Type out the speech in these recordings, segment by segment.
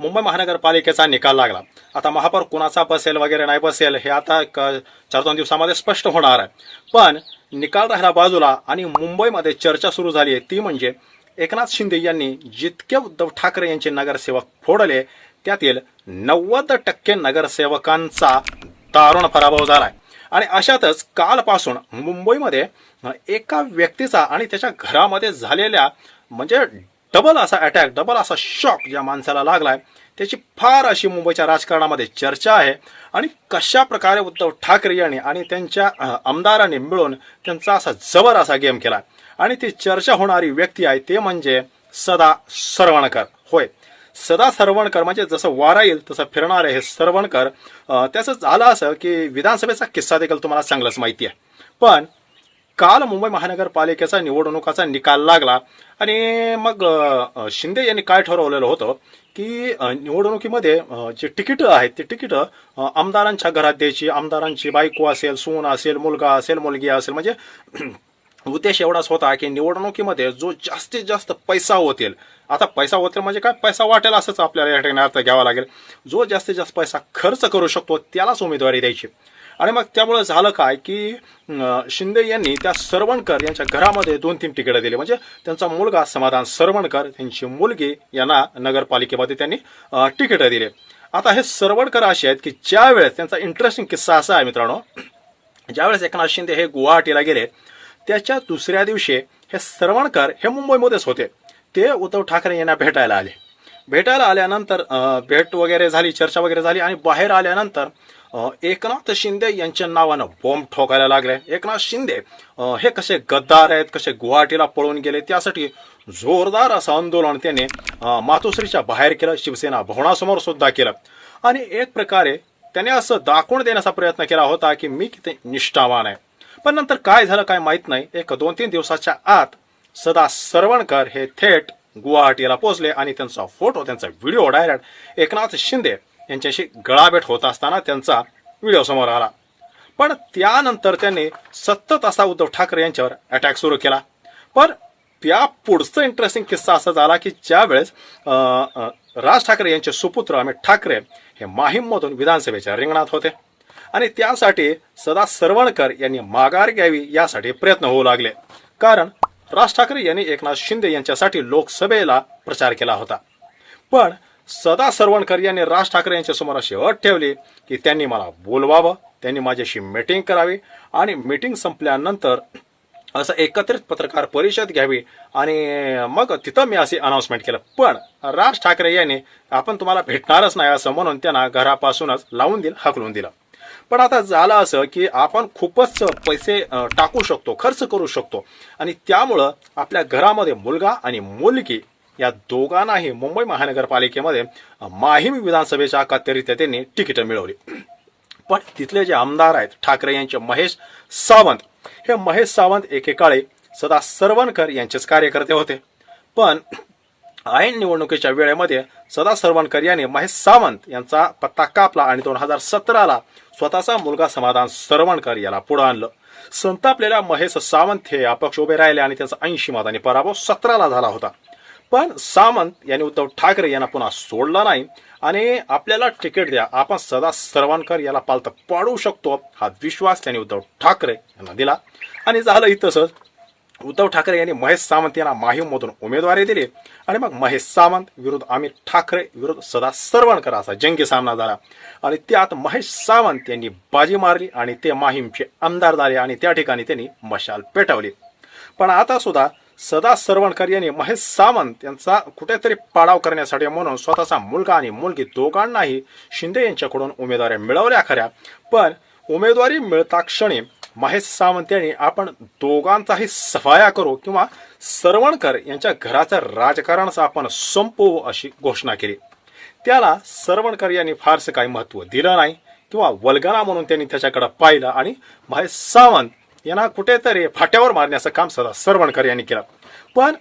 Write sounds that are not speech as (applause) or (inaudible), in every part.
मुंबई महानगरपालिकेचा निकाल लागला. आता महापौर कुणाचा बसेल वगैरे नाही बसेल हे आता चार दोन दिवसामध्ये स्पष्ट होणार आहे. पण निकाल राहिला बाजूला आणि मुंबईमध्ये चर्चा सुरू झाली आहे. ती म्हणजे एकनाथ शिंदे यांनी जितके उद्धव ठाकरे यांचे नगरसेवक फोडले त्यातील नव्वद टक्के नगरसेवकांचा दारुण पराभव झाला आहे आणि अशातच कालपासून मुंबईमध्ये एका व्यक्तीचा आणि त्याच्या घरामध्ये झालेल्या म्हणजे डबल असा अटॅक डबल असा शॉक ज्या माणसाला लागलाय त्याची फार अशी मुंबईच्या राजकारणामध्ये चर्चा आहे. आणि कशा प्रकारे उद्धव ठाकरे यांनी आणि त्यांच्या आमदारांनी मिळून त्यांचा असा जबर असा गेम केला. आणि ती चर्चा होणारी व्यक्ती आहे ते म्हणजे सदा सरवणकर. होय. सदा सरवणकर म्हणजे जसं वारा येईल तसं फिरणारे हे सरवणकर. त्याचं झालं असं की विधानसभेचा किस्सा देखील तुम्हाला चांगलंच माहिती आहे. पण काल मुंबई महानगरपालिकेचा निवडणुकाचा निकाल लागला आणि मग शिंदे यांनी काय ठरवलेलं होतं की निवडणुकीमध्ये जे तिकीटं आहेत ते तिकीटं आमदारांच्या घरात द्यायची आमदारांची बायको असेल सून असेल मुलगा असेल मुलगी असेल म्हणजे (clears throat) उद्देश एवढाच होता की निवडणुकीमध्ये जो जास्तीत जास्त पैसा होतील आता पैसा होतील म्हणजे काय? पैसा वाटेल असंच आपल्याला या ठिकाणी अर्थ घ्यावा लागेल. जो जास्तीत जास्त पैसा खर्च करू शकतो त्यालाच उमेदवारी द्यायची. आणि मग त्यामुळे झालं काय की शिंदे यांनी त्या सरवणकर यांच्या घरामध्ये दोन तीन तिकीटं दिली. म्हणजे त्यांचा मुलगा समाधान सरवणकर त्यांची मुलगी यांना नगरपालिकेमध्ये त्यांनी अं, तिकीटं दिले. आता हे सरवणकर असे आहेत की ज्या वेळेस त्यांचा इंटरेस्टिंग किस्सा असा आहे मित्रांनो ज्यावेळेस एकनाथ शिंदे हे गुवाहाटीला गेले त्याच्या दुसऱ्या दिवशी हे सरवणकर हे मुंबईमध्येच होते. ते उद्धव ठाकरे यांना भेटायला आले. भेटायला आल्यानंतर भेट वगैरे झाली चर्चा वगैरे झाली आणि बाहेर आल्यानंतर एकनाथ शिंदे यांच्या नावानं बॉम्ब ठोकायला लागले. एकनाथ शिंदे हे कसे गद्दार आहेत कसे गुवाहाटीला पळून गेले त्यासाठी जोरदार असं आंदोलन त्याने मातोश्रीच्या बाहेर केलं शिवसेना भवनासमोर सुद्धा केलं. आणि एक प्रकारे त्याने असं दाखवून देण्याचा प्रयत्न केला होता की मी किती निष्ठावान आहे. पण नंतर काय झालं काय माहीत नाही. एक दोन तीन दिवसाच्या आत सदा सरवणकर हे थेट गुवाहाटीला पोहोचले आणि त्यांचा फोटो त्यांचा व्हिडिओ डायरेक्ट एकनाथ शिंदे यांच्याशी गळाभेट होत असताना त्यांचा व्हिडिओ समोर आला. पण त्यानंतर त्यांनी सतत असा उद्धव ठाकरे यांच्यावर अटॅक सुरू केला. पण त्या पुढचं इंटरेस्टिंग किस्सा असा झाला की ज्या वेळेस अं, राज ठाकरे यांचे सुपुत्र अमित ठाकरे हे माहीममधून विधानसभेच्या रिंगणात होते. आणि त्यासाठी सदा सरवणकर यांनी माघार घ्यावी यासाठी प्रयत्न होऊ लागले. कारण राज ठाकरे यांनी एकनाथ शिंदे यांच्यासाठी लोकसभेला प्रचार केला होता. पण सदा सरवणकर यांनी राज ठाकरे यांच्यासमोर अशी अट ठेवली की त्यांनी मला बोलवावं त्यांनी माझ्याशी मीटिंग करावी आणि मीटिंग संपल्यानंतर असं एकत्रित पत्रकार परिषद घ्यावी आणि मग तिथं मी असे अनाऊन्समेंट केलं. पण राज ठाकरे यांनी आपण तुम्हाला भेटणारच नाही असं म्हणून त्यांना घरापासूनच लावून दिलं हकलून दिलं. पण आता झालं असं की आपण खूपच पैसे टाकू शकतो खर्च करू शकतो. आणि त्यामुळं आपल्या घरामध्ये मुलगा आणि मुलगी या दोघांनाही मुंबई महानगरपालिकेमध्ये माहीम विधानसभेच्या अखत्यारीत्या त्यांनी तिकीटं मिळवली. पण तिथले जे आमदार आहेत ठाकरे यांचे महेश सावंत हे महेश सावंत एकेकाळी सदा सरवणकर यांचेच कार्यकर्ते होते. पण ऐन निवडणुकीच्या वेळेमध्ये सदा सरवणकर यांनी महेश सावंत यांचा पत्ता कापला आणि दोन हजार सतराला स्वतःचा मुलगा समाधान सरवणकर याला पुढे आणलं. संतापलेल्या महेश सावंत हे अपक्ष उभे राहिले आणि त्यांचा ऐंशी मतांनी पराभव सतराला झाला होता. पण सामंत यांनी उद्धव ठाकरे यांना पुन्हा सोडला नाही. आणि आपल्याला तिकीट द्या. आपण सदा सर्वांकर याला पालत पाडू शकतो. हा विश्वास त्यांनी उद्धव ठाकरे यांना दिला. आणि झालं ही तसंच. उद्धव ठाकरे यांनी महेश सामंत यांना माहीममधून उमेदवारी दिली. आणि मग महेश सामंत विरुद्ध अमित ठाकरे विरुद्ध सदा सर्वणकर असा जंगी सामना झाला. आणि त्यात महेश सावंत यांनी बाजी मारली आणि ते माहीमचे आमदार झाले आणि त्या ठिकाणी त्यांनी मशाल पेटवली. पण आता सुद्धा सदा सरवणकर यांनी महेश सावंत यांचा कुठेतरी पाडाव करण्यासाठी म्हणून स्वतःचा मुलगा आणि मुलगी दोघांनाही शिंदे यांच्याकडून उमेदवाऱ्या मिळवल्या खऱ्या. पण उमेदवारी मिळता क्षणी महेश सावंत यांनी आपण दोघांचाही सफाया करू किंवा सरवणकर यांच्या घराचं राजकारणच आपण संपवू अशी घोषणा केली. त्याला सरवणकर यांनी फारसं काही महत्त्व दिलं नाही किंवा वल्गना म्हणून त्यांनी त्याच्याकडे पाहिलं आणि महेश सावंत यांना कुठेतरी फाट्यावर मारण्याचं काम सदा सरवणकर यांनी केलं. पण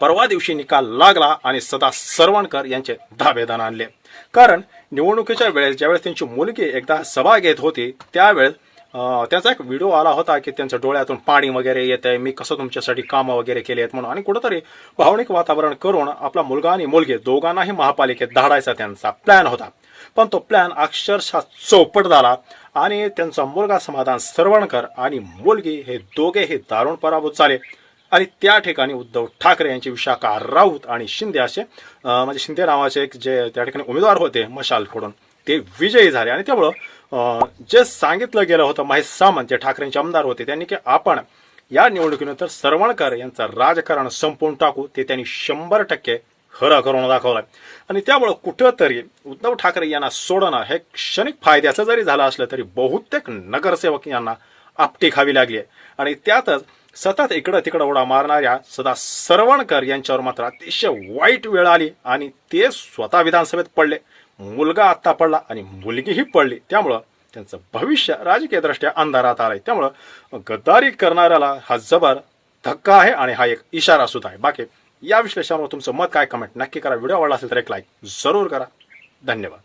परवा दिवशी निकाल लागला आणि सदा सरवणकर यांचे धाबेदान आणले. कारण निवडणुकीच्या वेळेस ज्यावेळेस त्यांची मुलगी एकदा सभा घेत होती त्यावेळेस त्याचा एक व्हिडिओ आला होता की त्यांच्या डोळ्यातून पाणी वगैरे येत आहे मी कसं तुमच्यासाठी कामं वगैरे केली आहेत म्हणून. आणि कुठंतरी भावनिक वातावरण करून आपला मुलगा आणि मुलगी दोघांनाही महापालिकेत धाडायचा त्यांचा प्लॅन होता. पण तो प्लॅन अक्षरशः चौपट झाला आणि त्यांचा मुलगा समाधान सरवणकर आणि मुलगी हे दोघे हे दारुण पराभूत झाले. आणि त्या ठिकाणी उद्धव ठाकरे यांची विशाखा राऊत आणि शिंदे असे म्हणजे शिंदे नावाचे एक जे त्या ठिकाणी उमेदवार होते मशालकडून ते विजयी झाले. आणि त्यामुळं जे सांगितलं गेलं होतं महेश सामंत जे ठाकरेंचे आमदार होते त्यांनी की आपण या निवडणुकीनंतर सरवणकर यांचं राजकारण संपवून टाकू ते त्यांनी शंभर टक्के खरं करून दाखवलं आणि त्यामुळं कुठंतरी उद्धव ठाकरे यांना सोडणं हे क्षणिक फायद्याचं जरी झालं असलं तरी बहुतेक नगरसेवक यांना आपटी खावी लागली आहे. आणि त्यातच सतत इकडं तिकडं उडा मारणाऱ्या सदा सरवणकर यांच्यावर मात्र अतिशय वाईट वेळ आली आणि ते स्वतः विधानसभेत पडले. मुलगा आत्ता पडला आणि मुलगीही पडली. त्यामुळं त्यांचं भविष्य राजकीयदृष्ट्या अंधारात आलंय. त्यामुळं गद्दारी करणाऱ्याला हा जबर धक्का आहे आणि हा एक इशारा सुद्धा आहे. बाकी या विश्लेषणावर तुमचं मत काय? कमेंट नक्की करा. व्हिडिओ आवडला असेल तर एक लाईक जरूर करा. धन्यवाद.